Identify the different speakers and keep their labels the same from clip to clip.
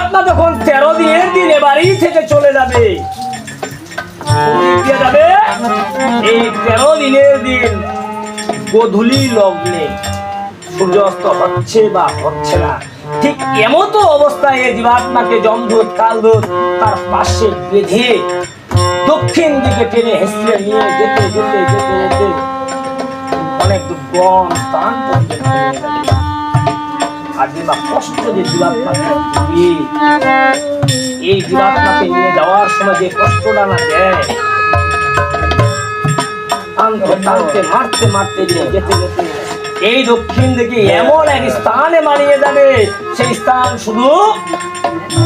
Speaker 1: জীবাত্মা যখন তেরো দিনের দিন বাড়ি থেকে চলে যাবে যাবে এই তেরো দিনের দিন গোধূলি লগ্নে সূর্যাস্ত হচ্ছে বা হচ্ছে না, ঠিক এমতো অবস্থায় এই জীবাত্মাকে জমদূত কালদূত তার পাশে বেঁধে দক্ষিণ দিকে টেনে হেসড়ে নিয়ে যেতে যেতে যেতে যেতে অনেক গম স্থান। এই দক্ষিণ দিকে এমন এক স্থানে মারিয়ে যাবে, সেই স্থান শুধু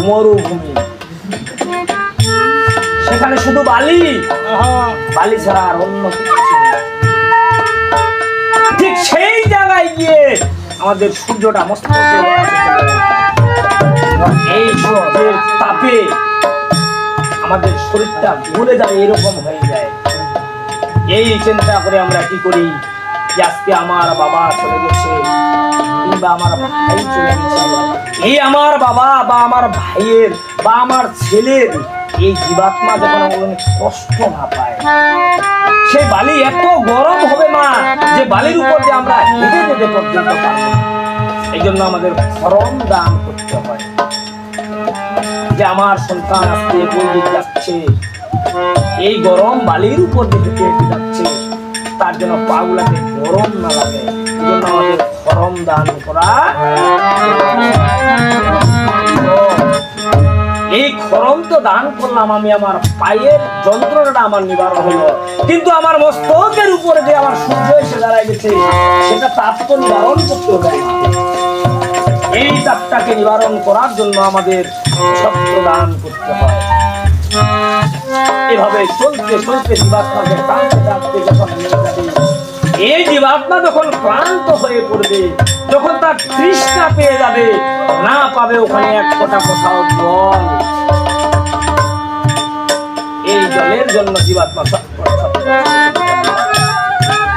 Speaker 1: মরুভূমি। সেখানে শুধু বালি বালি ছাড়া আর অন্য কিছু ঠিক সেই জায়গায় গিয়ে আমাদের সূর্যটা মস্তকে এই সূর্যের তাপে আমাদের শরীরটা ভুলে যাবে এরকম হয়ে যায়। এই চিন্তা করে আমরা কি করি যে আজকে আমার বাবা চলে গেছে, কিংবা আমার ভাই চলে গেছে। এই আমার বাবা বা আমার ভাইয়ের বা আমার ছেলের এই জীবাত্মা যখন কষ্ট না পায় সেই বালি এত গরম হবে মা, যে বালির উপর দিয়ে আমরা হেঁটে যেতে পর্যন্ত পারব এই জন্য আমাদের ফরম দান করতে হয়। যে আমার সন্তান আজকে কোন যাচ্ছে, এই গরম বালির উপর যে হেঁটে হেঁটে যাচ্ছে, তার জন্য পাগুলাতে গরম না লাগে। এই জন্য আমাদের ফরম দান করা। এই খরম তো দান করলাম আমি আমার পায়ের যন্ত্রণাটা আমার নিবারণ হলো। কিন্তু আমার মস্তকের উপরে যে আমার সূর্য এসে দাঁড়ায় গেছে, সেটা তাপ তো নিবারণ করতে হবে। এই তাপটাকে নিবারণ করার জন্য আমাদের সত্য দান করতে হয়। এভাবে চলতে চলতে জীবাত্মাকে যখন জীবাত্মা যখন ক্লান্ত হয়ে পড়বে যখন তার তৃষ্ণা পেয়ে যাবে না পাবে ওখানে এক ফোঁটা কোথাও জল। এই জলের জন্য জীবাত্মা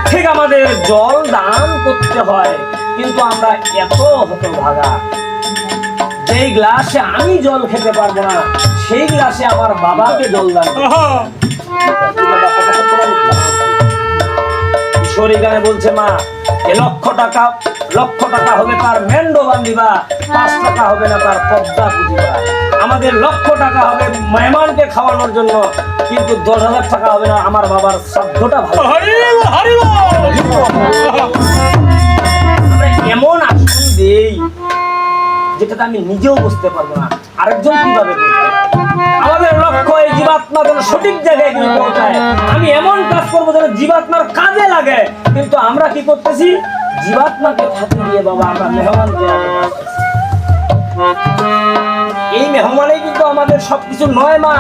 Speaker 1: ঠিক আমাদের জল দান করতে হয় কিন্তু আমরা এত হতভাগা। যেই গ্লাসে আমি জল খেতে পারব না সেই গ্লাসে আমার বাবাকে জল দান। কিশোরী গানে বলছে মা এ লক্ষ টাকা লক্ষ টাকা হবে তার মেন্ড বান্ধিবা পাঁচ টাকা হবে না তার পদ্মা পুজিবা আমাদের লক্ষ টাকা হবে মেহমানকে খাওয়ানোর জন্য কিন্তু দশ হাজার টাকা হবে না আমার বাবার শ্রাদ্ধটা ভালো। এমন আসন দেই যেটাতে আমি নিজেও বুঝতে পারব না। আরেকজন কীভাবে বুঝবে? আমাদের লক্ষ্য এই জীবাত্মা যেন সঠিক জায়গায় গিয়ে পৌঁছায়। আমি এমন কাজ করব যেন জীবাত্মার কাজে লাগে। কিন্তু আমরা কি করতেছি? জীবাত্মাকে ফাঁকি দিয়ে বাবা, আমরা মেহমানকে এই মেহমানে কিন্তু আমাদের সবকিছু নয় মা।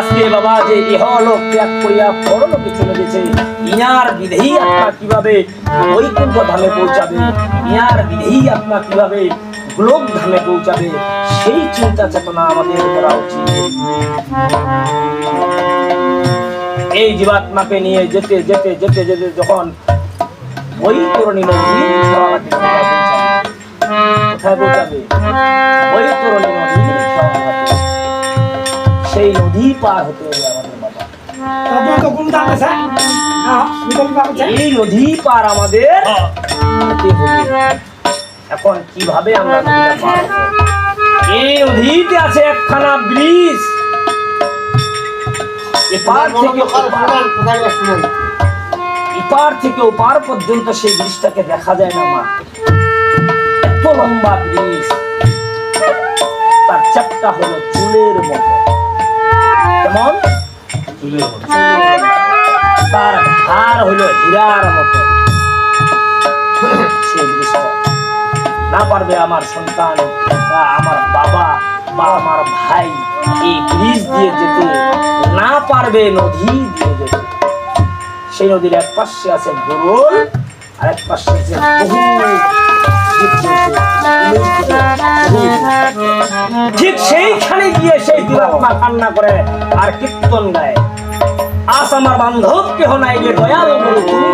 Speaker 1: আজকে বাবা যে ইহলোক ত্যাগ করিয়া পরলোকে চলে গেছে ইনার বিধেই আত্মা কীভাবে বৈকুণ্ঠ ধামে পৌঁছাবে? ইনার বিধেই আত্মা কীভাবে গোলক ধামে পৌঁছাবে সেই চিন্তা চেতনা আমাদের করা উচিত। এই জীবাত্মাকে নিয়ে যেতে যেতে যেতে যেতে যখন ওই নদীর সরাতে কোথায় পৌঁছাবে? নদীর সরাতে সেই নদী পার হতে হবে আমাদের বাবা। এই নদী পার আমাদের হতে হবে। এখন কীভাবে আমরা? এই নদীতে আছে একখানা ব্রিজ। এপার থেকে ওপার এপার থেকে ওপার পর্যন্ত সেই ব্রিজটাকে দেখা যায় না মা। এত লম্বা ব্রিজ। তার চাপটা হলো চুলের মতো। কেমন? তার হার হইল হীরার মতো। সেই ব্রিজটা। না পারবে আমার সন্তান বা আমার বাবা বা আমার ভাই এই ব্রিজ দিয়ে যেতে, না পারবে নদী দিয়ে যেতে। সেই নদীর এক পাশে আছে গরুল আর এক পাশে আছে ঠিক সেইখানে গিয়ে সেই দুরাত্মা কান্না করে আর কীর্তন গায়। আজ আমার বান্ধব কেহ নাই রে দয়াল গুরু তুমি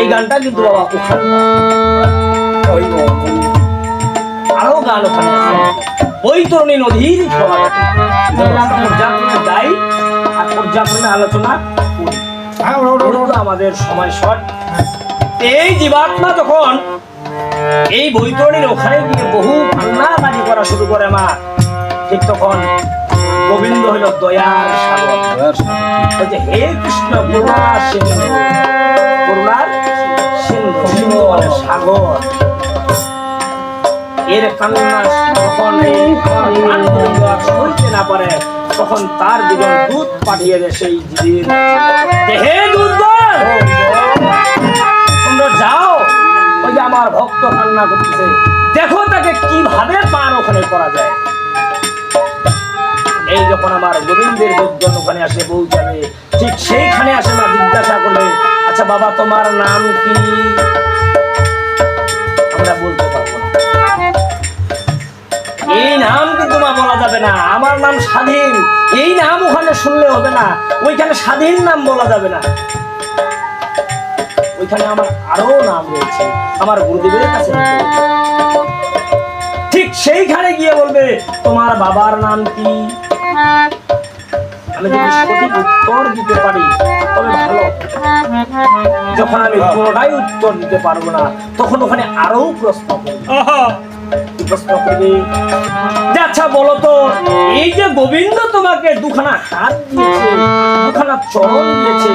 Speaker 1: এই গানটা কিন্তু বাবা ওখানকার গুণগান ওখানে আছে। বৈতরণী নদীর সভাঘাটে আমরা পর্যায়ক্রমে যাই আর পর্যায়ক্রমে আলোচনা
Speaker 2: হ্যাঁ
Speaker 1: আমাদের সময় শর্ট। এই জীবাত্মা যখন এই বৈতরণীর ওখানে গিয়ে বহু কান্নাকাটি করা শুরু করে মা ঠিক তখন গোবিন্দ হইল দয়ার সাগর। হে কৃষ্ণ করুণা করুণার সাগর। এর না পারে। তখন তার দুজন দূত পাঠিয়ে দেয় সেই তোমরা যাও। ওই যে আমার ভক্ত কান্না করতেছে। দেখো তাকে কীভাবে পার ওখানে করা যায়। এই যখন আমার গোবিন্দের লোকজন ওখানে আসে পৌঁছাবে ঠিক সেইখানে আসে না জিজ্ঞাসা করবে আচ্ছা বাবা, তোমার নাম কি? আমরা বলতে পারব না। এই নাম কিন্তু মা বলা যাবে না। আমার নাম স্বাধীন। এই নাম ওখানে শুনলে হবে না। ওইখানে স্বাধীন নাম বলা যাবে না। ওইখানে আমার আরও নাম রয়েছে। আমার গুরুদেবের কাছে ঠিক সেইখানে গিয়ে বলবে, তোমার বাবার নাম কি? আমি যদি সঠিক উত্তর দিতে পারি তবে ভালো। যখন আমি কোনোটাই উত্তর দিতে পারব না তখন ওখানে আরও প্রশ্ন করবে। প্রশ্ন করবে? আচ্ছা বলো তো এই যে গোবিন্দ তোমাকে দুখানা হাত দিয়েছে দুখানা চরণ দিয়েছে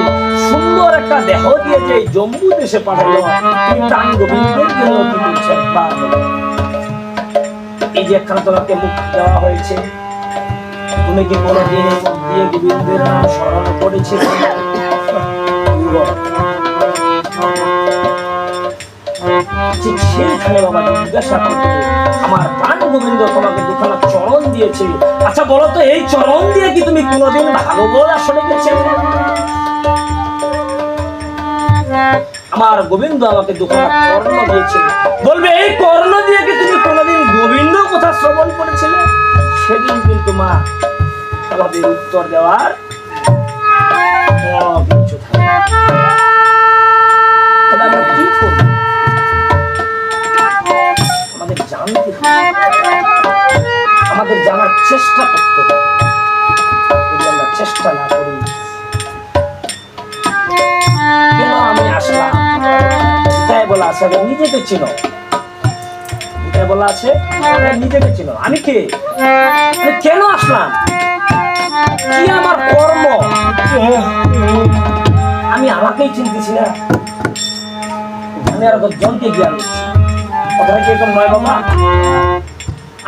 Speaker 1: সুন্দর একটা দেহ দিয়েছে এই জম্মু দেশে পাঠালো। তুমি প্রাণ গোবিন্দের জন্য কি করছ? এই যে একখানা তোমাকে মুক্তি দেওয়া হয়েছে। তুমি কি কোনোদিন এই মুখ দিয়ে গোবিন্দের নাম স্মরণ করবে আমার গোবিন্দ দুখানা চরণ আচ্ছা এই চরণ দিয়ে কি তুমি কোনোদিন আসলে আমার গোবিন্দ আমাকে দুখানা কর্ণ দিয়েছে। বলবে, এই কর্ণ দিয়ে কি তুমি কোনোদিন গোবিন্দ কথা শ্রবণ করেছিলে? সেদিন কিন্তু মা আমাদের উত্তর দেওয়ার আমাদের জানার চেষ্টা করতে হবে। আমরা চেষ্টা না করি, কেন আমি আসলাম? তাই বলা আছে? নিজেকে বলা আছে? নিজেকে চিনো। আমি কে? কেন আসলাম? কি আমার কর্ম? আমি আমাকেই চিনতেছি না। আমি আর জনকে জ্ঞান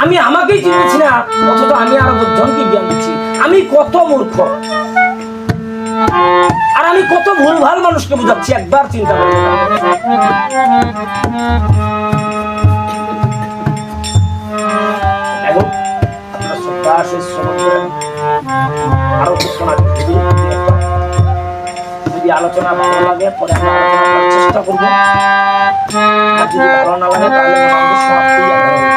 Speaker 1: আমি আমাকেই চিনতেছি না, অথচ আমি আর জনকে জ্ঞান দিচ্ছি আমি কত মূর্খ। আর আমি কত ভুলভাল মানুষকে বুঝাচ্ছি, একবার চিন্তা করে। দেখো আপনারা করেন আরও না যদি আলোচনা ভালো লাগে, পরে আমরা আলোচনা করার চেষ্টা করব। যদি ভালো না লাগে, তাহলে